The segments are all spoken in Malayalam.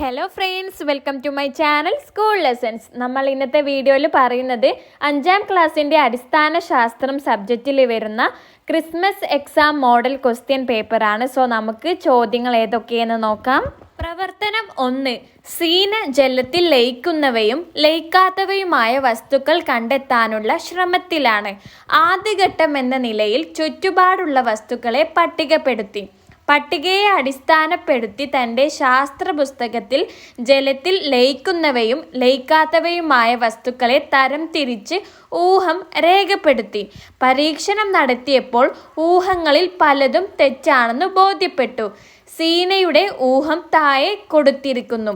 Hello friends welcome to my channel school lessons നമ്മൾ ഇന്നത്തെ വീഡിയോയിൽ പറയുന്നത് അഞ്ചാം ക്ലാസ്സിന്റെ അടിസ്ഥാന ശാസ്ത്രം സബ്ജക്റ്റിൽ വരുന്ന ക്രിസ്മസ് എക്സാം മോഡൽ ക്വസ്റ്റ്യൻ പേപ്പറാണ് സോ നമുക്ക് ചോദ്യങ്ങൾ ഏതൊക്കെയെന്ന് നോക്കാം. പ്രവർത്തനം ഒന്ന്. സീന ജലത്തിൽ ലയിക്കുന്നവയും ലയിക്കാത്തവയുമായ വസ്തുക്കൾ കണ്ടെത്താനുള്ള ശ്രമത്തിലാണ്. ആദ്യഘട്ടം എന്ന നിലയിൽ ചുറ്റുപാടുള്ള വസ്തുക്കളെ പട്ടികപ്പെടുത്തി. പട്ടികയെ അടിസ്ഥാനപ്പെടുത്തി തന്റെ ശാസ്ത്ര പുസ്തകത്തിൽ ജലത്തിൽ ലയിക്കുന്നവയും ലയിക്കാത്തവയുമായ വസ്തുക്കളെ തരം തിരിച്ച് ഊഹം രേഖപ്പെടുത്തി. പരീക്ഷണം നടത്തിയപ്പോൾ ഊഹങ്ങളിൽ പലതും തെറ്റാണെന്ന് ബോധ്യപ്പെട്ടു. സീനയുടെ ഊഹം താഴെ കൊടുത്തിരിക്കുന്നു.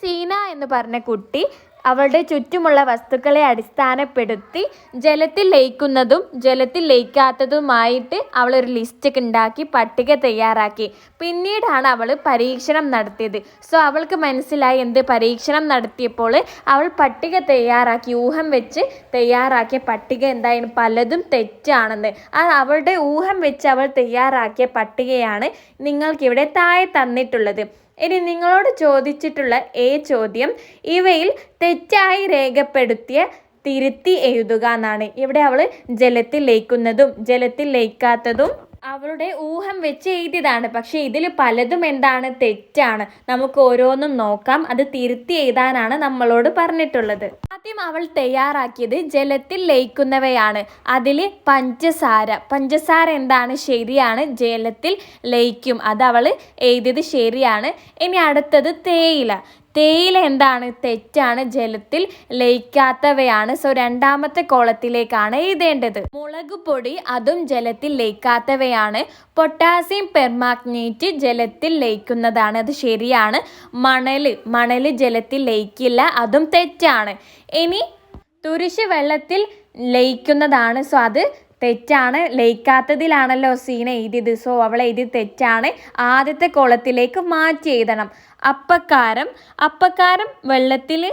സീന എന്ന് പറഞ്ഞ കുട്ടി അവളുടെ ചുറ്റുമുള്ള വസ്തുക്കളെ അടിസ്ഥാനപ്പെടുത്തി ജലത്തിൽ ലയിക്കുന്നതും ജലത്തിൽ ലയിക്കാത്തതുമായിട്ട് അവൾ ഒരു ലിസ്റ്റ് ഉണ്ടാക്കി പട്ടിക തയ്യാറാക്കി. പിന്നീടാണ് അവൾ പരീക്ഷണം നടത്തിയത്. സോ അവൾക്ക് മനസ്സിലായി എന്ത് പരീക്ഷണം നടത്തിയപ്പോൾ അവൾ പട്ടിക തയ്യാറാക്കി ഊഹം വെച്ച് തയ്യാറാക്കിയ പട്ടിക എന്തായാലും പലതും തെറ്റാണെന്ന്. ആ അവളുടെ ഊഹം വെച്ച് അവൾ തയ്യാറാക്കിയ പട്ടികയാണ് നിങ്ങൾക്കിവിടെ താഴെ തന്നിട്ടുള്ളത്. ഇനി നിങ്ങളോട് ചോദിച്ചിട്ടുള്ള ഏ ചോദ്യം ഇവയിൽ തെറ്റായി രേഖപ്പെടുത്തിയ തിരുത്തി എഴുതുക എന്നാണ്. ഇവിടെ അവൾ ജലത്തിൽ ലയിക്കുന്നതും ജലത്തിൽ ലയിക്കാത്തതും അവളുടെ ഊഹം വെച്ച് എഴുതിയതാണ്. പക്ഷേ ഇതിൽ പലതും എന്താണ് തെറ്റാണ്. നമുക്ക് ഓരോന്നും നോക്കാം. അത് തിരുത്തി എഴുതാനാണ് നമ്മളോട് പറഞ്ഞിട്ടുള്ളത്. ആദ്യം അവൾ തയ്യാറാക്കിയത് ജലത്തിൽ ലയിക്കുന്നവയാണ്. അതിൽ പഞ്ചസാര. പഞ്ചസാര എന്താണ്? ശരിയാണ്. ജലത്തിൽ ലയിക്കും. അത് അവൾ എഴുതിയത് ശരിയാണ്. ഇനി അടുത്തത് തേയില. തേയില എന്താണ്? തെറ്റാണ്. ജലത്തിൽ ലയിക്കാത്തവയാണ്. സോ രണ്ടാമത്തെ കോളത്തിലേക്കാണ് എഴുതേണ്ടത്. മുളക് പൊടി അതും ജലത്തിൽ ലയിക്കാത്തവയാണ്. പൊട്ടാസ്യം പെർമാഗ്നേറ്റ് ജലത്തിൽ ലയിക്കുന്നതാണ്. അത് ശരിയാണ്. മണൽ മണൽ ജലത്തിൽ ലയിക്കില്ല. അതും തെറ്റാണ്. ഇനി തുരിശ് വെള്ളത്തിൽ ലയിക്കുന്നതാണ്. സോ അത് തെറ്റാണ്. ലയിക്കാത്തതിലാണല്ലോ സീന എഴുതിയത്. സോ അവൾ എഴുതിയത് തെറ്റാണ്. ആദ്യത്തെ കോളത്തിലേക്ക് മാറ്റി എഴുതണം. അപ്പക്കാരം. അപ്പക്കാരം വെള്ളത്തിൽ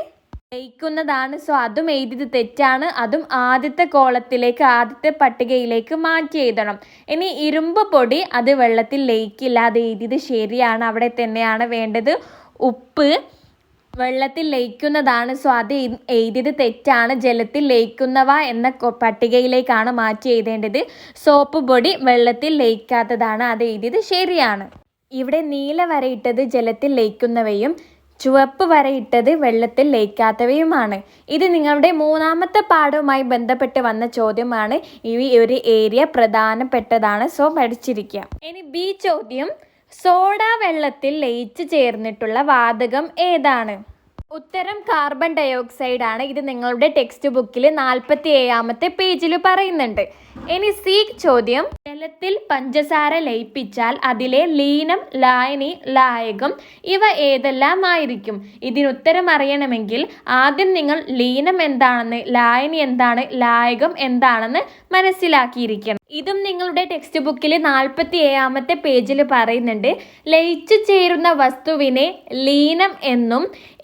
ലയിക്കുന്നതാണ് സോ അതും എഴുതിയത് തെറ്റാണ്. അതും ആദ്യത്തെ കോളത്തിലേക്ക് ആദ്യത്തെ പട്ടികയിലേക്ക് മാറ്റി എഴുതണം. ഇനി ഇരുമ്പ് പൊടി അത് വെള്ളത്തിൽ ലയിക്കില്ല. അത് എഴുതിയത് ശരിയാണ്. അവിടെ തന്നെയാണ് വേണ്ടത്. ഉപ്പ് വെള്ളത്തിൽ ലയിക്കുന്നതാണ്. സോ അത് എഴു- എഴുതിയത് തെറ്റാണ്. ജലത്തിൽ ലയിക്കുന്നവ എന്ന പട്ടികയിലേക്കാണ് മാറ്റി എഴുതേണ്ടത്. സോപ്പ് പൊടി വെള്ളത്തിൽ ലയിക്കാത്തതാണ്. അത് എഴുതിയത് ശരിയാണ്. ഇവിടെ നീല വരയിട്ടത് ജലത്തിൽ ലയിക്കുന്നവയും ചുവപ്പ് വരയിട്ടത് വെള്ളത്തിൽ ലയിക്കാത്തവയുമാണ്. ഇത് നിങ്ങളുടെ മൂന്നാമത്തെ പാഠവുമായി ബന്ധപ്പെട്ട് വന്ന ചോദ്യമാണ്. ഈ ഒരു ഏരിയ പ്രധാനപ്പെട്ടതാണ്. സോ പഠിച്ചിരിക്കുക. ഇനി ബി ചോദ്യം. സോഡ വെള്ളത്തിൽ ലയിച്ചു ചേർന്നിട്ടുള്ള വാതകം ഏതാണ്? ഉത്തരം കാർബൺ ഡയോക്സൈഡ് ആണ്. ഇത് നിങ്ങളുടെ ടെക്സ്റ്റ് ബുക്കിൽ നാൽപ്പത്തി ഏഴാമത്തെ പേജിൽ പറയുന്നുണ്ട്. ഇനി സി ചോദ്യം. ജലത്തിൽ പഞ്ചസാര ലയിപ്പിച്ചാൽ അതിലെ ലീനം ലായനി ലായകം ഇവ ഏതെല്ലാം ആയിരിക്കും ഇതിനുത്തരം അറിയണമെങ്കിൽ ആദ്യം നിങ്ങൾ ലീനം എന്താണെന്ന് ലായനി എന്താണ് ലായകം എന്താണെന്ന് മനസ്സിലാക്കിയിരിക്കണം. ഇതും നിങ്ങളുടെ ടെക്സ്റ്റ് ബുക്കിൽ നാൽപ്പത്തി ഏഴാമത്തെ പേജിൽ പറയുന്നുണ്ട്. ലയിച്ചു ചേരുന്ന വസ്തുവിനെ ലീനം എന്നും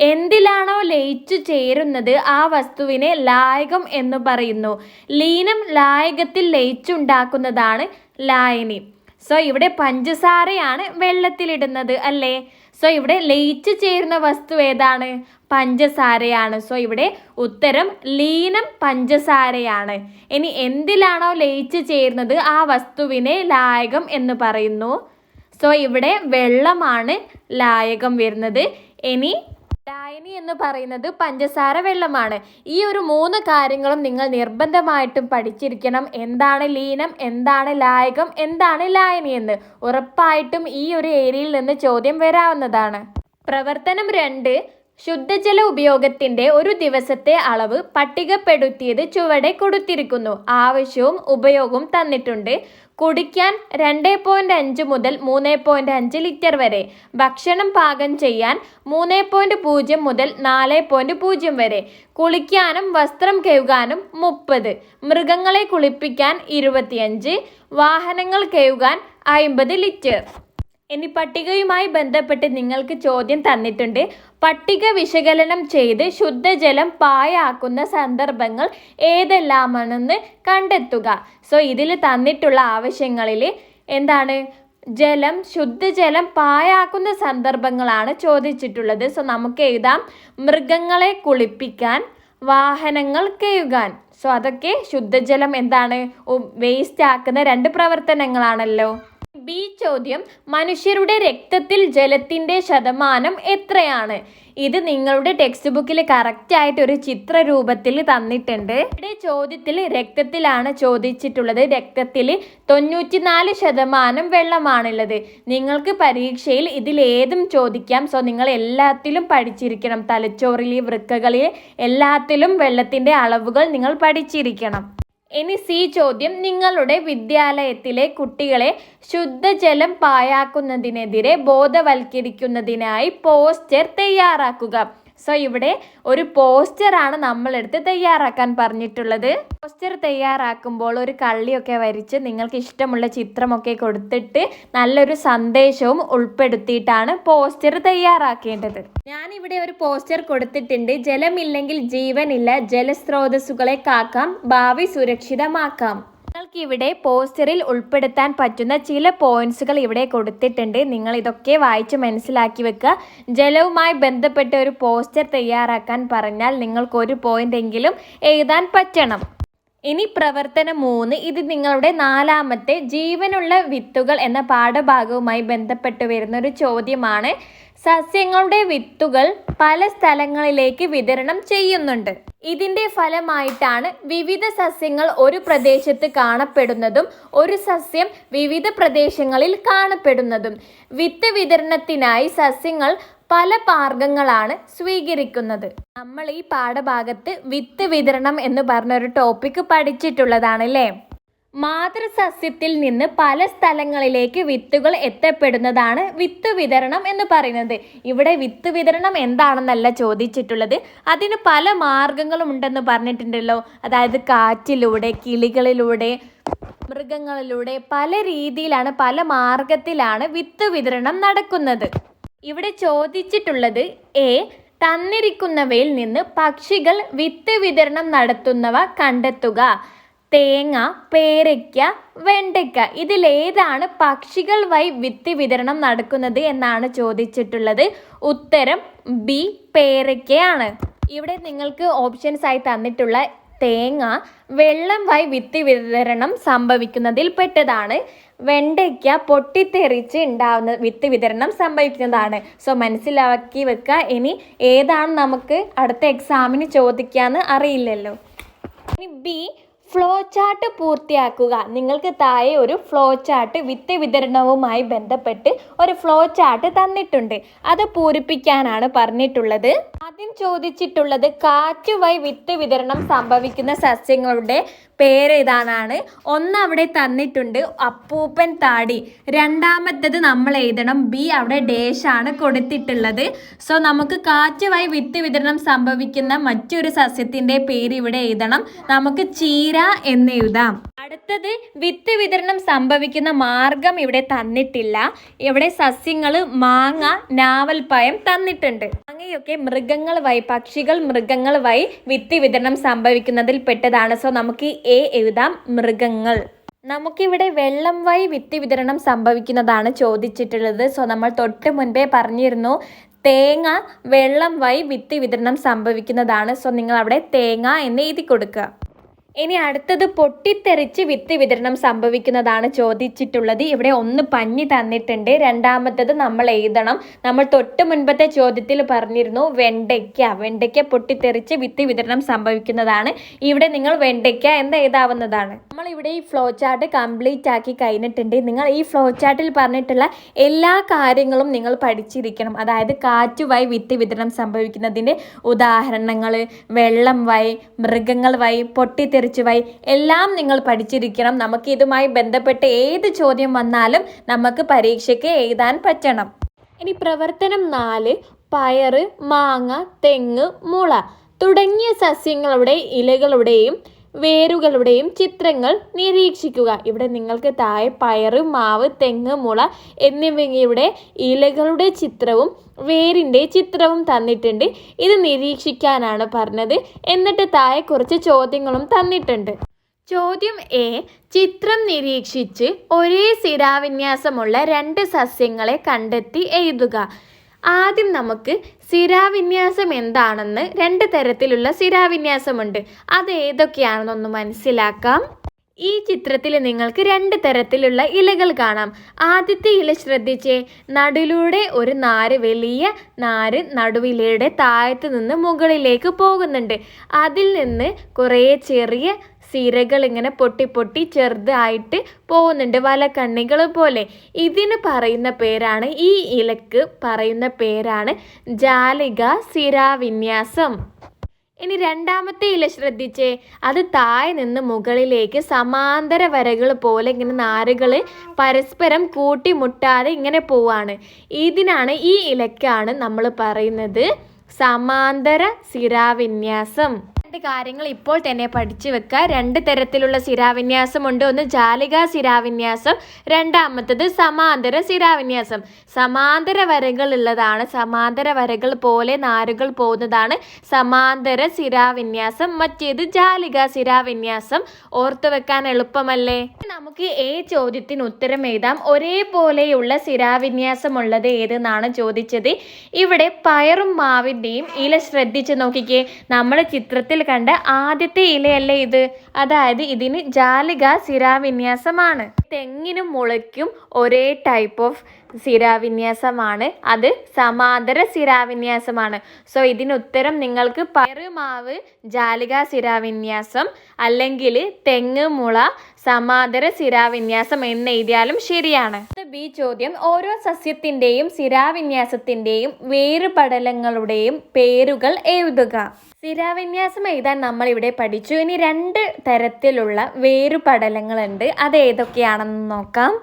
എന്തിലാണോ ലയിച്ചു ചേരുന്നത് ആ വസ്തുവിനെ ലായകം എന്ന് പറയുന്നു. ലീനം ലായകത്തിൽ ലയിച്ചുണ്ടാക്കുന്നതാണ് ലായനി. സോ ഇവിടെ പഞ്ചസാരയാണ് വെള്ളത്തിലിടുന്നത് അല്ലേ? സോ ഇവിടെ ലയിച്ചു ചേരുന്ന വസ്തു ഏതാണ്? പഞ്ചസാരയാണ്. സോ ഇവിടെ ഉത്തരം ലീനം പഞ്ചസാരയാണ്. ഇനി എന്തിലാണോ ലയിച്ചു ചേരുന്നത്? ആ വസ്തുവിനെ ലായകം എന്ന് പറയുന്നു. സോ ഇവിടെ വെള്ളമാണ് ലായകം വരുന്നത്. ഇനി ലായനി എന്ന് പറയുന്നത് പഞ്ചസാര വെള്ളമാണ്. ഈ ഒരു മൂന്ന് കാര്യങ്ങളും നിങ്ങൾ നിർബന്ധമായിട്ടും പഠിച്ചിരിക്കണം. എന്താണ് ലീനം? എന്താണ് ലായകം? എന്താണ് ലായനി എന്ന്? ഉറപ്പായിട്ടും ഈ ഒരു ഏരിയയിൽ നിന്ന് ചോദ്യം വരാവുന്നതാണ്. പ്രവർത്തനം രണ്ട് ശുദ്ധജല ഉപയോഗത്തിന്റെ ഒരു ദിവസത്തെ അളവ് പട്ടികപ്പെടുത്തിയത് ചുവടെ കൊടുത്തിരിക്കുന്നു. ആവശ്യവും ഉപയോഗവും തന്നിട്ടുണ്ട്. കുടിക്കാൻ രണ്ട് പോയിന്റ് അഞ്ച് മുതൽ മൂന്ന് പോയിന്റ് അഞ്ച് ലിറ്റർ വരെ. ഭക്ഷണം പാകം ചെയ്യാൻ മൂന്ന് പോയിന്റ് പൂജ്യം മുതൽ നാല് പോയിന്റ് പൂജ്യം വരെ. കുളിക്കാനും വസ്ത്രം കഴുകാനും മുപ്പത്. മൃഗങ്ങളെ കുളിപ്പിക്കാൻ ഇരുപത്തിയഞ്ച്. വാഹനങ്ങൾ കഴുകാൻ അയിമ്പത് ലിറ്റർ. എന്നീ പട്ടികയുമായി ബന്ധപ്പെട്ട് നിങ്ങൾക്ക് ചോദ്യം തന്നിട്ടുണ്ട്. പട്ടിക വിശകലനം ചെയ്ത് ശുദ്ധജലം പായാക്കുന്ന സന്ദർഭങ്ങൾ ഏതെല്ലാമാണെന്ന് കണ്ടെത്തുക. സോ ഇതിൽ തന്നിട്ടുള്ള ആവശ്യങ്ങളിൽ എന്താണ്? ജലം ശുദ്ധജലം പായാക്കുന്ന സന്ദർഭങ്ങളാണ് ചോദിച്ചിട്ടുള്ളത്. സോ നമുക്ക് എഴുതാം. മൃഗങ്ങളെ കുളിപ്പിക്കാൻ വാഹനങ്ങൾ കഴുകാൻ. സോ അതൊക്കെ ശുദ്ധജലം എന്താണ്? വേസ്റ്റ് ആക്കുന്ന രണ്ട് പ്രവർത്തനങ്ങളാണല്ലോ. ബി ചോദ്യം മനുഷ്യരുടെ രക്തത്തിൽ ജലത്തിന്റെ ശതമാനം എത്രയാണ്? ഇത് നിങ്ങളുടെ ടെക്സ്റ്റ് ബുക്കിൽ കറക്റ്റ് ആയിട്ട് ഒരു ചിത്ര രൂപത്തിൽ തന്നിട്ടുണ്ട്. ഇവിടെ ചോദ്യത്തിൽ രക്തത്തിലാണ് ചോദിച്ചിട്ടുള്ളത്. രക്തത്തിൽ തൊണ്ണൂറ്റിനാല് ശതമാനം വെള്ളമാണുള്ളത്. നിങ്ങൾക്ക് പരീക്ഷയിൽ ഇതിൽ ഏതും ചോദിക്കാം. സോ നിങ്ങൾ എല്ലാത്തിലും പഠിച്ചിരിക്കണം. തലച്ചോറിൽ വൃക്കകളിൽ എല്ലാത്തിലും വെള്ളത്തിന്റെ അളവുകൾ നിങ്ങൾ പഠിച്ചിരിക്കണം. ഇനി സി ചോദ്യം നിങ്ങളുടെ വിദ്യാലയത്തിലെ കുട്ടികളെ ശുദ്ധജലം പായാക്കുന്നതിനെതിരെ ബോധവൽക്കരിക്കുന്നതിനായി പോസ്റ്റർ തയ്യാറാക്കുക. സോ ഇവിടെ ഒരു പോസ്റ്ററാണ് നമ്മളെടുത്ത് തയ്യാറാക്കാൻ പറഞ്ഞിട്ടുള്ളത്. പോസ്റ്റർ തയ്യാറാക്കുമ്പോൾ ഒരു കള്ളിയൊക്കെ വരച്ച് നിങ്ങൾക്ക് ഇഷ്ടമുള്ള ചിത്രമൊക്കെ കൊടുത്തിട്ട് നല്ലൊരു സന്ദേശവും ഉൾപ്പെടുത്തിയിട്ടാണ് പോസ്റ്റർ തയ്യാറാക്കേണ്ടത്. ഞാനിവിടെ ഒരു പോസ്റ്റർ കൊടുത്തിട്ടുണ്ട്. ജലമില്ലെങ്കിൽ ജീവനില്ല ജലസ്രോതസ്സുകളെ കാക്കാം ഭാവി സുരക്ഷിതമാക്കാം. നിങ്ങൾക്ക് ഇവിടെ പോസ്റ്ററിൽ ഉൾപ്പെടുത്താൻ പറ്റുന്ന ചില പോയിന്റ്സുകൾ ഇവിടെ കൊടുത്തിട്ടുണ്ട്. നിങ്ങൾ ഇതൊക്കെ വായിച്ച് മനസ്സിലാക്കി വെക്കുക. ജലവുമായി ബന്ധപ്പെട്ട ഒരു പോസ്റ്റർ തയ്യാറാക്കാൻ പറഞ്ഞാൽ നിങ്ങൾക്ക് ഒരു പോയിന്റ് എങ്കിലും എഴുതാൻ പറ്റണം. ഇനി പ്രവർത്തനം മൂന്ന്. ഇത് നിങ്ങളുടെ നാലാമത്തെ ജീവനുള്ള വിത്തുകൾ എന്ന പാഠഭാഗവുമായി ബന്ധപ്പെട്ട് വരുന്ന ഒരു ചോദ്യമാണ്. സസ്യങ്ങളുടെ വിത്തുകൾ പല സ്ഥലങ്ങളിലേക്ക് വിതരണം ചെയ്യുന്നുണ്ട്. ഇതിന്റെ ഫലമായിട്ടാണ് വിവിധ സസ്യങ്ങൾ ഒരു പ്രദേശത്ത് കാണപ്പെടുന്നതും ഒരു സസ്യം വിവിധ പ്രദേശങ്ങളിൽ കാണപ്പെടുന്നതും. വിത്ത് വിതരണത്തിനായി സസ്യങ്ങൾ പല മാർഗങ്ങളാണ് സ്വീകരിക്കുന്നത്. നമ്മൾ ഈ പാഠഭാഗത്ത് വിത്ത് വിതരണം എന്ന് പറഞ്ഞൊരു ടോപ്പിക് പഠിച്ചിട്ടുള്ളതാണ് അല്ലേ മാതൃസസ്യത്തിൽ നിന്ന് പല സ്ഥലങ്ങളിലേക്ക് വിത്തുകൾ എത്തപ്പെടുന്നതാണ് വിത്ത് വിതരണം എന്ന് പറയുന്നത്. ഇവിടെ വിത്ത് വിതരണം എന്താണെന്നല്ല ചോദിച്ചിട്ടുള്ളത്. അതിന് പല മാർഗങ്ങളും ഉണ്ടെന്ന് പറഞ്ഞിട്ടുണ്ടല്ലോ. അതായത് കാറ്റിലൂടെ കിളികളിലൂടെ മൃഗങ്ങളിലൂടെ പല രീതിയിലാണ് പല മാർഗത്തിലാണ് വിത്ത് വിതരണം നടക്കുന്നത്. ഇവിടെ ചോദിച്ചിട്ടുള്ളത് എ തന്നിരിക്കുന്നവയിൽ നിന്ന് പക്ഷികൾ വിത്ത് വിതരണം നടത്തുന്നവ കണ്ടെത്തുക. തേങ്ങ പേരയ്ക്ക വെണ്ടയ്ക്ക ഇതിലേതാണ് പക്ഷികൾ വഴി വിത്ത് വിതരണം നടക്കുന്നത് എന്നാണ് ചോദിച്ചിട്ടുള്ളത്. ഉത്തരം ബി പേരയ്ക്കയാണ്. ഇവിടെ നിങ്ങൾക്ക് ഓപ്ഷൻസ് ആയി തന്നിട്ടുള്ള തേങ്ങ വെള്ളം വൈ വിത്തി വിതരണം സംഭവിക്കുന്നതിൽ പെട്ടതാണ്. വെണ്ടയ്ക്ക പൊട്ടിത്തെറിച്ച് ഉണ്ടാവുന്ന വിത്ത് വിതരണം സംഭവിക്കുന്നതാണ്. സോ മനസ്സിലാക്കി വെക്കുക ഇനി ഏതാണ് നമുക്ക് അടുത്ത എക്സാമിന് ചോദിക്കാന്ന് അറിയില്ലല്ലോ. ഇനി ബി ഫ്ലോ ചാർട്ട് പൂർത്തിയാക്കുക. നിങ്ങൾക്ക് താഴെ ഒരു ഫ്ലോ ചാർട്ട് വിത്ത് വിതരണവുമായി ബന്ധപ്പെട്ട് ഒരു ഫ്ലോ ചാർട്ട് തന്നിട്ടുണ്ട്. അത് പൂരിപ്പിക്കാനാണ് പറഞ്ഞിട്ടുള്ളത്. ആദ്യം ചോദിച്ചിട്ടുള്ളത് കാറ്റുമായി വിത്ത് വിതരണം സംഭവിക്കുന്ന സസ്യങ്ങളുടെ പേര് ഇതാണാണ് ഒന്ന് അവിടെ തന്നിട്ടുണ്ട് അപ്പൂപ്പൻ താടി. രണ്ടാമത്തേത് നമ്മൾ എഴുതണം. ബി അവിടെ ഡേഷാണ് കൊടുത്തിട്ടുള്ളത്. സോ നമുക്ക് കാറ്റുമായി വിത്ത് വിതരണം സംഭവിക്കുന്ന മറ്റൊരു സസ്യത്തിന്റെ പേര് ഇവിടെ എഴുതണം. നമുക്ക് ചീര എന്ന് എഴുതാം. അടുത്തത് വിത്ത് വിതരണം സംഭവിക്കുന്ന മാർഗം ഇവിടെ തന്നിട്ടില്ല. ഇവിടെ സസ്യങ്ങൾ മാങ്ങ നാവൽപ്പയം തന്നിട്ടുണ്ട്. മാങ്ങയൊക്കെ മൃഗങ്ങൾ വഴി പക്ഷികൾ മൃഗങ്ങൾ വഴി വിത്ത് വിതരണം സംഭവിക്കുന്നതിൽ പെട്ടതാണ് സോ നമുക്ക് എ എഴുതാം മൃഗങ്ങൾ. നമുക്കിവിടെ വെള്ളം വഴി വിത്ത് വിതരണം സംഭവിക്കുന്നതാണ് ചോദിച്ചിട്ടുള്ളത്. സോ നമ്മൾ തൊട്ട് മുൻപേ പറഞ്ഞിരുന്നു തേങ്ങ വെള്ളം വഴി വിത്ത് വിതരണം സംഭവിക്കുന്നതാണ്. സോ നിങ്ങൾ അവിടെ തേങ്ങ എന്ന് എഴുതി കൊടുക്കുക. ഇനി അടുത്തത് പൊട്ടിത്തെറിച്ച് വിത്ത് വിതരണം സംഭവിക്കുന്നതാണ് ചോദിച്ചിട്ടുള്ളത്. ഇവിടെ ഒന്ന് പഞ്ഞി തന്നിട്ടുണ്ട്. രണ്ടാമത്തത് നമ്മൾ എഴുതണം. നമ്മൾ തൊട്ട് മുൻപത്തെ ചോദ്യത്തിൽ പറഞ്ഞിരുന്നു വെണ്ടയ്ക്ക. വെണ്ടയ്ക്ക പൊട്ടിത്തെറിച്ച് വിത്ത് വിതരണം സംഭവിക്കുന്നതാണ്. ഇവിടെ നിങ്ങൾ വെണ്ടയ്ക്ക എന്ന് എഴുതാവുന്നതാണ്? നമ്മൾ ഇവിടെ ഈ ഫ്ലോ ചാർട്ട് കംപ്ലീറ്റ് ആക്കി കഴിഞ്ഞിട്ടുണ്ട്. നിങ്ങൾ ഈ ഫ്ലോ ചാർട്ടിൽ പറഞ്ഞിട്ടുള്ള എല്ലാ കാര്യങ്ങളും നിങ്ങൾ പഠിച്ചിരിക്കണം. അതായത് കാറ്റുമായി വിത്ത് വിതരണം സംഭവിക്കുന്നതിന്റെ ഉദാഹരണങ്ങൾ വെള്ളം വൈ മൃഗങ്ങൾ വൈ പൊട്ടിത്തെറി വൈ എല്ലാം നിങ്ങൾ പഠിച്ചിരിക്കണം. നമുക്ക് ഇതുമായി ബന്ധപ്പെട്ട് ഏത് ചോദ്യം വന്നാലും നമുക്ക് പരീക്ഷയ്ക്ക് എഴുതാൻ പറ്റണം. ഇനി പ്രവർത്തനം നാല് പയറ് മാങ്ങ തെങ്ങ് മുള തുടങ്ങിയ സസ്യങ്ങളുടെ ഇലകളുടെയും വേരുകളുടെയും ചിത്രങ്ങൾ നിരീക്ഷിക്കുക. ഇവിടെ നിങ്ങൾക്ക് താഴെ പയറ് മാവ് തെങ്ങ് മുള എന്നിവയുടെ ഇലകളുടെ ചിത്രവും വേരിന്റെ ചിത്രവും തന്നിട്ടുണ്ട്. ഇത് നിരീക്ഷിക്കാനാണ് പറഞ്ഞത്. എന്നിട്ട് താഴെ കുറച്ച് ചോദ്യങ്ങളും തന്നിട്ടുണ്ട്. ചോദ്യം എ. ചിത്രം നിരീക്ഷിച്ച് ഒരേ സിരാവിന്യാസമുള്ള രണ്ട് സസ്യങ്ങളെ കണ്ടെത്തി എഴുതുക. ആദ്യം നമുക്ക് സിരാവിന്യാസം എന്താണെന്ന് രണ്ട് തരത്തിലുള്ള സിരാവിന്യാസമുണ്ട് അത് ഏതൊക്കെയാണെന്നൊന്ന് മനസ്സിലാക്കാം. ഈ ചിത്രത്തിൽ നിങ്ങൾക്ക് രണ്ട് തരത്തിലുള്ള ഇലകൾ കാണാം. ആദ്യത്തെ ഇല ശ്രദ്ധിച്ചേ. നടുവിലൂടെ ഒരു നാര് വലിയ നാര് നടുവിലയുടെ താഴത്ത് നിന്ന് മുകളിലേക്ക് പോകുന്നുണ്ട്. അതിൽ നിന്ന് കുറേ ചെറിയ സിരകൾ ഇങ്ങനെ പൊട്ടി പൊട്ടി ചെറുതായിട്ട് പോകുന്നുണ്ട്. വലക്കണ്ണികൾ പോലെ ഇതിന് പറയുന്ന പേരാണ് ഈ ഇലക്ക് പറയുന്ന പേരാണ് ജാലിക സിരാവിന്യാസം ഇനി രണ്ടാമത്തെ ഇല ശ്രദ്ധിച്ചേ. അത് താഴെ നിന്ന് മുകളിലേക്ക് സമാന്തര വരകൾ പോലെ ഇങ്ങനെ നാരുകൾ പരസ്പരം കൂട്ടിമുട്ടാതെ ഇങ്ങനെ പോവാണ്. ഇതിനാണ് ഈ ഇലക്കാണ് നമ്മൾ പറയുന്നത് സമാന്തര സിരാവിന്യാസം രണ്ട് കാര്യങ്ങൾ ഇപ്പോൾ തന്നെ പഠിച്ചു വെക്കുക. രണ്ട് തരത്തിലുള്ള സിരാവിന്യാസമുണ്ട് ഒന്ന് ജാലിക സിരാവിന്യാസം രണ്ടാമത്തത് സമാന്തര സിരാവിന്യാസം സമാന്തര വരകൾ ഉള്ളതാണ് സമാന്തര വരകൾ പോലെ നാരുകൾ പോകുന്നതാണ്. സമാന്തര സിരാവിന്യാസം മറ്റേത് ജാലിക സിരാവിന്യാസം ഓർത്തു വെക്കാൻ എളുപ്പമല്ലേ? നമുക്ക് ഏ ചോദ്യത്തിന് ഉത്തരം എഴുതാം. ഒരേപോലെയുള്ള സിരാവിന്യാസമുള്ളത് ഏതെന്നാണ് ചോദിച്ചത്? ഇവിടെ പയറും മാവിന്റെയും ഇല ശ്രദ്ധിച്ച് നോക്കിക്കേ. നമ്മുടെ ചിത്രത്തിൽ കണ്ട ആദ്യത്തെ ഇലയല്ലേ ഇത്? അതായത് ഇതിന് ജാലിക സിരാവിന്യാസമാണ് തെങ്ങിനും മുളയ്ക്കും ഒരേ ടൈപ്പ് ഓഫ് സിരാവിന്യാസമാണ് അത് സമാന്തര സിരാവിന്യാസമാണ് സോ ഇതിനുത്തരം നിങ്ങൾക്ക് പയറുമാവ് ജാലിക സിരാവിന്യാസം അല്ലെങ്കിൽ തെങ്ങ് മുള സമാന്തര സിരാവിന്യാസം എന്ന് എഴുതിയാലും ശരിയാണ് ബി ചോദ്യം ഓരോ സസ്യത്തിന്റെയും സിരാവിന്യാസത്തിന്റെയും വേറുപടലങ്ങളുടെയും പേരുകൾ എഴുതുക. സിരാവിന്യാസം എഴുതാൻ നമ്മൾ ഇവിടെ പഠിച്ചു. ഇനി രണ്ട് തരത്തിലുള്ള വേരുപടലങ്ങളുണ്ട്. അത് ഏതൊക്കെയാണെന്ന് നോക്കാം.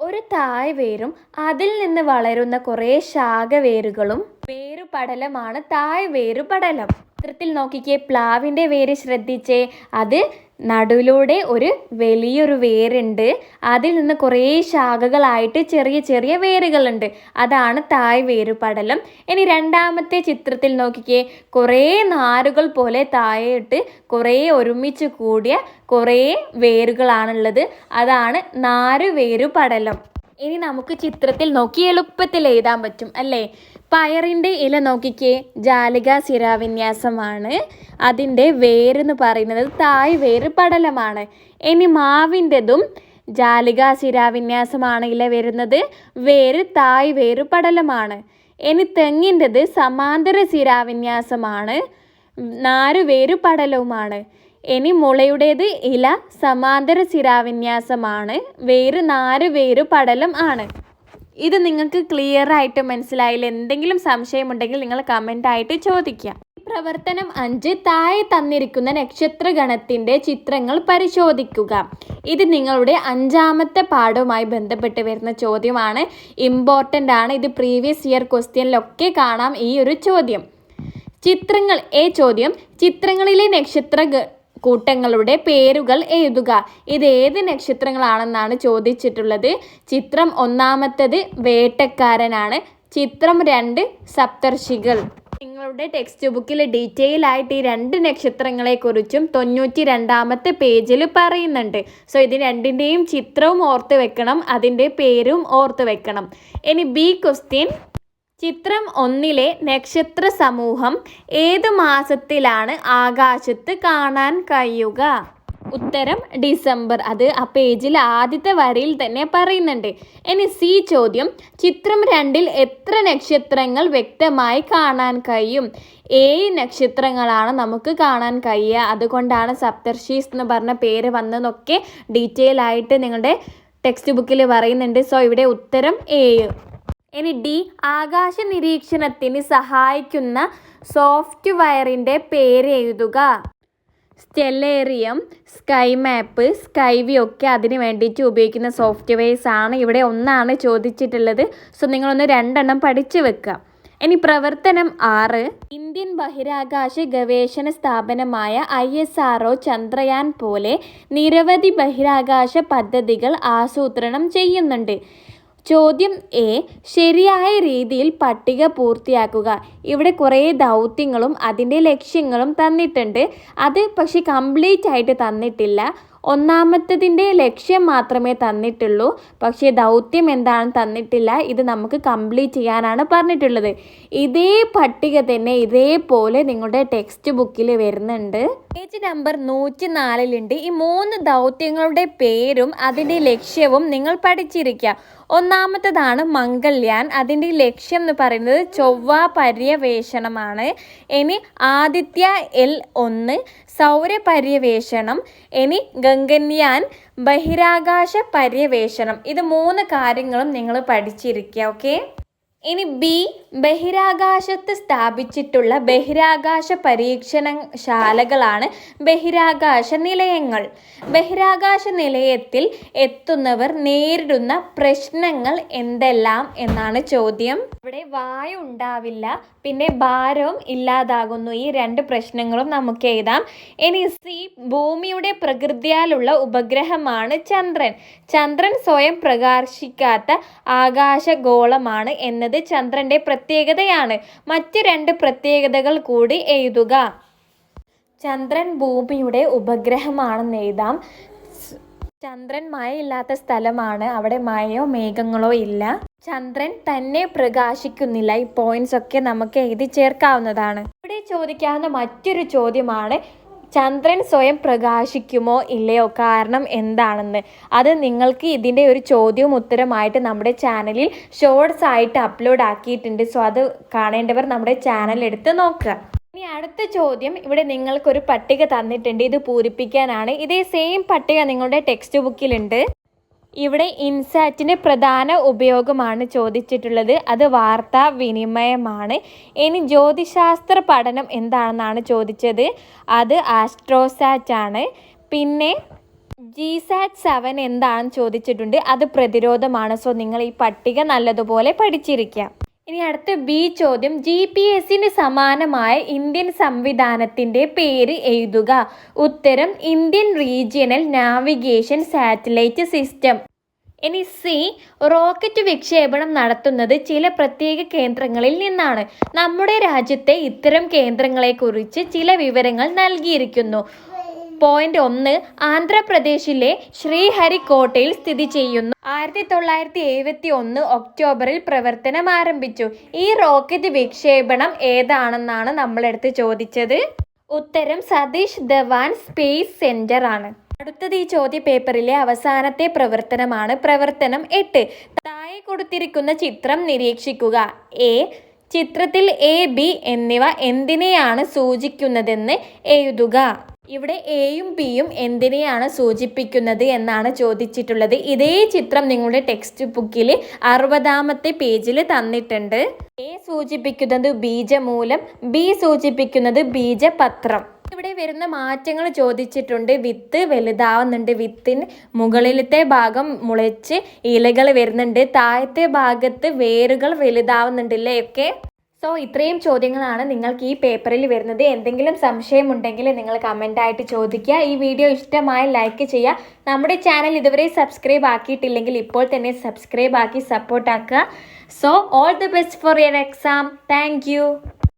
ഒരു തായ് വേരും അതിൽ നിന്ന് വളരുന്ന കുറേ ശാഖവേരുകളും വേരുപടലമാണ് തായ് വേരുപടലം. ചിത്രത്തിൽ നോക്കിക്കേ പ്ലാവിന്റെ വേര് ശ്രദ്ധിച്ചേ. അത് നടുവിലൂടെ ഒരു വലിയൊരു വേരുണ്ട്. അതിൽ നിന്ന് കുറേ ശാഖകളായിട്ട് ചെറിയ ചെറിയ വേരുകളുണ്ട്. അതാണ് തായ് വേരുപടലം. ഇനി രണ്ടാമത്തെ ചിത്രത്തിൽ നോക്കിക്കേ കുറേ നാരുകൾ പോലെ താഴെയിട്ട് കുറേ ഒരുമിച്ച് കൂടിയ കുറേ വേരുകളാണുള്ളത്. അതാണ് നാരുവേരുപടലം. ഇനി നമുക്ക് ചിത്രത്തിൽ നോക്കി എളുപ്പത്തിൽ എഴുതാൻ പറ്റും അല്ലേ? പയറിന്റെ ഇല നോക്കിക്കേ. ജാലിക ശിരാവിന്യാസമാണ്. അതിന്റെ വേരെന്ന് പറയുന്നത് തായ് വേര് പടലമാണ്. ഇനി മാവിന്റെതും ജാലിക ശിരാവിന്യാസമാണ് ഇല വരുന്നത്. വേര് തായ് വേര് പടലമാണ്. ഇനി തെങ്ങിന്റെത് സമാന്തര ശിരാവിന്യാസമാണ്. നാല് വേര് പടലവുമാണ്. ഇനി മുളയുടേത് ഇല സമാന്തര ശിരാവിന്യാസമാണ്. വേര് നാല് വേര് പടലം ആണ്. ഇത് നിങ്ങൾക്ക് ക്ലിയർ ആയിട്ട് മനസ്സിലായില്ല എന്തെങ്കിലും സംശയമുണ്ടെങ്കിൽ നിങ്ങൾ കമന്റ് ആയിട്ട് ചോദിക്കുക പ്രവർത്തനം അഞ്ച് താഴെ തന്നിരിക്കുന്ന നക്ഷത്രഗണത്തിന്റെ ചിത്രങ്ങൾ പരിശോധിക്കുക. ഇത് നിങ്ങളുടെ അഞ്ചാമത്തെ പാഠവുമായി ബന്ധപ്പെട്ട് വരുന്ന ചോദ്യമാണ്. ഇമ്പോർട്ടന്റ് ആണ്. ഇത് പ്രീവിയസ് ഇയർ ക്വസ്റ്റ്യനിലൊക്കെ കാണാം ഈ ഒരു ചോദ്യം. ചിത്രങ്ങൾ എ ചോദ്യം? ചിത്രങ്ങളിലെ നക്ഷത്ര കൂട്ടങ്ങളുടെ പേരുകൾ എഴുതുക. ഇത് ഏത് നക്ഷത്രങ്ങളാണെന്നാണ് ചോദിച്ചിട്ടുള്ളത്? ചിത്രം ഒന്നാമത്തത് വേട്ടക്കാരനാണ്. ചിത്രം രണ്ട് സപ്തർഷികൾ. നിങ്ങളുടെ ടെക്സ്റ്റ് ബുക്കിൽ ഡീറ്റെയിൽ ആയിട്ട് ഈ രണ്ട് നക്ഷത്രങ്ങളെക്കുറിച്ചും തൊണ്ണൂറ്റി രണ്ടാമത്തെ പേജിൽ പറയുന്നുണ്ട്. സോ ഇത് രണ്ടിന്റെയും ചിത്രവും ഓർത്ത് വെക്കണം. അതിന്റെ പേരും ഓർത്ത് വെക്കണം. ഇനി ബി ക്വസ്റ്റ്യൻ ചിത്രം ഒന്നിലെ നക്ഷത്ര സമൂഹം ഏത് മാസത്തിലാണ് ആകാശത്ത് കാണാൻ കഴിയുക? ഉത്തരം ഡിസംബർ. അത് ആ പേജിൽ ആദ്യത്തെ വരിയിൽ തന്നെ പറയുന്നുണ്ട്. ഇനി സി ചോദ്യം. ചിത്രം രണ്ടിൽ എത്ര നക്ഷത്രങ്ങൾ വ്യക്തമായി കാണാൻ കഴിയും? ഏഴ് നക്ഷത്രങ്ങളാണ് നമുക്ക് കാണാൻ കഴിയുക. അതുകൊണ്ടാണ് സപ്തർഷീസ് എന്ന് പറഞ്ഞ പേര് വന്നതൊക്കെ ഡീറ്റെയിൽ ആയിട്ട് നിങ്ങളുടെ ടെക്സ്റ്റ് ബുക്കിൽ പറയുന്നുണ്ട്. സോ ഇവിടെ ഉത്തരം ഏഴ് ഇനി ഡി ആകാശ നിരീക്ഷണത്തിന് സഹായിക്കുന്ന സോഫ്റ്റ്വെയറിന്റെ പേര് എഴുതുക. സ്റ്റെല്ലേറിയം സ്കൈ മാപ്പ് സ്കൈവി ഒക്കെ അതിന് വേണ്ടിയിട്ട് ഉപയോഗിക്കുന്ന സോഫ്റ്റ്വെയർസ് ആണ് ഇവിടെ ഒന്നാണ് ചോദിച്ചിട്ടുള്ളത്. സോ നിങ്ങളൊന്ന് രണ്ടെണ്ണം പഠിച്ചു വെക്കുക. ഇനി പ്രവർത്തനം ആറ്. ഇന്ത്യൻ ബഹിരാകാശ ഗവേഷണ സ്ഥാപനമായ ഐ എസ് ആർ ചന്ദ്രയാൻ പോലെ നിരവധി ബഹിരാകാശ പദ്ധതികൾ ആസൂത്രണം ചെയ്യുന്നുണ്ട്. ചോദ്യം എ ശരിയായ രീതിയിൽ പട്ടിക പൂർത്തിയാക്കുക. ഇവിടെ കുറേ ദൗത്യങ്ങളും അതിന്റെ ലക്ഷ്യങ്ങളും തന്നിട്ടുണ്ട്. അത് പക്ഷെ കംപ്ലീറ്റ് ആയിട്ട് തന്നിട്ടില്ല. ഒന്നാമത്തതിന്റെ ലക്ഷ്യം മാത്രമേ തന്നിട്ടുള്ളൂ. പക്ഷേ ദൗത്യം എന്താണെന്ന് തന്നിട്ടില്ല. ഇത് നമുക്ക് കംപ്ലീറ്റ് ചെയ്യാനാണ് പറഞ്ഞിട്ടുള്ളത്. ഇതേ പട്ടിക തന്നെ ഇതേപോലെ നിങ്ങളുടെ ടെക്സ്റ്റ് ബുക്കിൽ വരുന്നുണ്ട്. പേജ് നമ്പർ നൂറ്റി നാലിലുണ്ട് ഈ മൂന്ന് ദൗത്യങ്ങളുടെ പേരും അതിന്റെ ലക്ഷ്യവും നിങ്ങൾ പഠിച്ചിരിക്കുക. ഒന്നാമത്തതാണ് മംഗൾയാൻ. അതിന്റെ ലക്ഷ്യം എന്ന് പറയുന്നത് ചൊവ്വ പര്യവേഷണമാണ്. ഇനി ആദിത്യ എൽ ഒന്ന് സൗര പര്യവേഷണം. ഇനി ഗംഗന്യാൻ ബഹിരാകാശ പര്യവേഷണം. ഇത് മൂന്ന് കാര്യങ്ങളും നിങ്ങൾ പഠിച്ചിരിക്കുക ഓക്കെ? ഇനി ബി ബഹിരാകാശത്ത് സ്ഥാപിച്ചിട്ടുള്ള ബഹിരാകാശ പരീക്ഷണശാലകളാണ് ബഹിരാകാശ നിലയങ്ങൾ. ബഹിരാകാശ നിലയത്തിൽ എത്തുന്നവർ നേരിടുന്ന പ്രശ്നങ്ങൾ എന്തെല്ലാം എന്നാണ് ചോദ്യം. ഇവിടെ വായു ഉണ്ടാവില്ല പിന്നെ ഭാരവും ഇല്ലാതാകുന്നു. ഈ രണ്ട് പ്രശ്നങ്ങളും നമുക്ക് എഴുതാം. ഇനി സി ഭൂമിയുടെ പ്രകൃതിയാലുള്ള ഉപഗ്രഹമാണ് ചന്ദ്രൻ. ചന്ദ്രൻ സ്വയം പ്രകാശിക്കാത്ത ആകാശഗോളമാണ് എന്നത് ചന്ദ്രന്റെ പ്രത്യേകതയാണ്. മറ്റ് രണ്ട് പ്രത്യേകതകൾ കൂടി എഴുതുക. ചന്ദ്രൻ ഭൂമിയുടെ ഉപഗ്രഹമാണെന്ന് എഴുതാം. ചന്ദ്രൻ മഴയില്ലാത്ത സ്ഥലമാണ്. അവിടെ മഴയോ മേഘങ്ങളോ ഇല്ല. ചന്ദ്രൻ തന്നെ പ്രകാശിക്കുന്നില്ല. ഈ പോയിന്റ്സ് ഒക്കെ നമുക്ക് എഴുതി ചേർക്കാവുന്നതാണ്. ഇവിടെ ചോദിക്കാവുന്ന മറ്റൊരു ചോദ്യമാണ്. ചന്ദ്രൻ സ്വയം പ്രകാശിക്കുമോ ഇല്ലയോ കാരണം എന്താണെന്ന്. അത് നിങ്ങൾക്ക് ഇതിന്റെ ഒരു ചോദ്യവും ഉത്തരമായിട്ട് നമ്മുടെ ചാനലിൽ ഷോർട്സ് ആയിട്ട് അപ്ലോഡ് ആക്കിയിട്ടുണ്ട്. സോ അത് കാണേണ്ടവർ നമ്മുടെ ചാനൽ എടുത്ത് നോക്കുക. ഇനി അടുത്ത ചോദ്യം. ഇവിടെ നിങ്ങൾക്കൊരു പട്ടിക തന്നിട്ടുണ്ട്. ഇത് പൂരിപ്പിക്കാനാണ്. ഇതേ സെയിം പട്ടിക നിങ്ങളുടെ ടെക്സ്റ്റ് ബുക്കിലുണ്ട് ഇവിടെ ഇൻസാറ്റിന്റെ പ്രധാന ഉപയോഗമാണ് ചോദിച്ചിട്ടുള്ളത്. അത് വാർത്താ വിനിമയമാണ്. ഇനി ജ്യോതിശാസ്ത്ര പഠനം എന്താണെന്നാണ് ചോദിച്ചത്. അത് ആസ്ട്രോസാറ്റ് ആണ്. പിന്നെ ജിസാറ്റ് സെവൻ എന്താണെന്ന് ചോദിച്ചിട്ടുണ്ട്. അത് പ്രതിരോധമാണ്. സോ നിങ്ങൾ ഈ പട്ടിക നല്ലതുപോലെ പഠിച്ചിരിക്കുക ഇനി അടുത്ത ബി ചോദ്യം. ജി പി എസിന് സമാനമായ ഇന്ത്യൻ സംവിധാനത്തിന്റെ പേര് എഴുതുക. ഉത്തരം Indian regional navigation satellite system. ഇനി സി റോക്കറ്റ് വിക്ഷേപണം നടത്തുന്നത് ചില പ്രത്യേക കേന്ദ്രങ്ങളിൽ നിന്നാണ്. നമ്മുടെ രാജ്യത്തെ ഇത്തരം കേന്ദ്രങ്ങളെക്കുറിച്ച് ചില വിവരങ്ങൾ നൽകിയിരിക്കുന്നു. പോയിന്റ് ഒന്ന് ആന്ധ്രാപ്രദേശിലെ ശ്രീഹരിക്കോട്ടയിൽ സ്ഥിതി ചെയ്യുന്നു. ആയിരത്തി തൊള്ളായിരത്തി എഴുപത്തി ഒന്ന് ഒക്ടോബറിൽ പ്രവർത്തനം ആരംഭിച്ചു. ഈ റോക്കറ്റ് വിക്ഷേപണം ഏതാണെന്നാണ് നമ്മളെടുത്ത് ചോദിച്ചത്? ഉത്തരം സതീഷ് ധവാൻ സ്പേസ് സെന്റർ ആണ്. അടുത്തത് ഈ ചോദ്യ പേപ്പറിലെ അവസാനത്തെ പ്രവർത്തനമാണ് പ്രവർത്തനം എട്ട്. താഴെ കൊടുത്തിരിക്കുന്ന ചിത്രം നിരീക്ഷിക്കുക. എ. ചിത്രത്തിൽ എ ബി എന്നിവ എന്തിനെയാണ് സൂചിക്കുന്നതെന്ന് എഴുതുക. ഇവിടെ എയും ബിയും എന്തിനെയാണ് സൂചിപ്പിക്കുന്നത് എന്നാണ് ചോദിച്ചിട്ടുള്ളത്. ഇതേ ചിത്രം നിങ്ങളുടെ ടെക്സ്റ്റ് ബുക്കിൽ അറുപതാമത്തെ പേജിൽ തന്നിട്ടുണ്ട്. എ സൂചിപ്പിക്കുന്നത് ബീജമൂലം ബി സൂചിപ്പിക്കുന്നത് ബീജപത്രം. ഇവിടെ വരുന്ന മാറ്റങ്ങൾ ചോദിച്ചിട്ടുണ്ട്. വിത്ത് വലുതാവുന്നുണ്ട്. വിത്തിന് മുകളിലത്തെ ഭാഗം മുളച്ച് ഇലകൾ വരുന്നുണ്ട്. താഴത്തെ ഭാഗത്ത് വേരുകൾ വലുതാവുന്നുണ്ടല്ലേ ഒക്കെ സോ ഇത്രയും ചോദ്യങ്ങളാണ് നിങ്ങൾക്ക് ഈ പേപ്പറിൽ വരുന്നത്. എന്തെങ്കിലും സംശയമുണ്ടെങ്കിൽ നിങ്ങൾ കമന്റായിട്ട് ചോദിക്കുക. ഈ വീഡിയോ ഇഷ്ടമായ ലൈക്ക് ചെയ്യുക. നമ്മുടെ ചാനൽ ഇതുവരെ സബ്സ്ക്രൈബ് ആക്കിയിട്ടില്ലെങ്കിൽ ഇപ്പോൾ തന്നെ സബ്സ്ക്രൈബ് ആക്കി സപ്പോർട്ടാക്കുക so all the best for your exam thank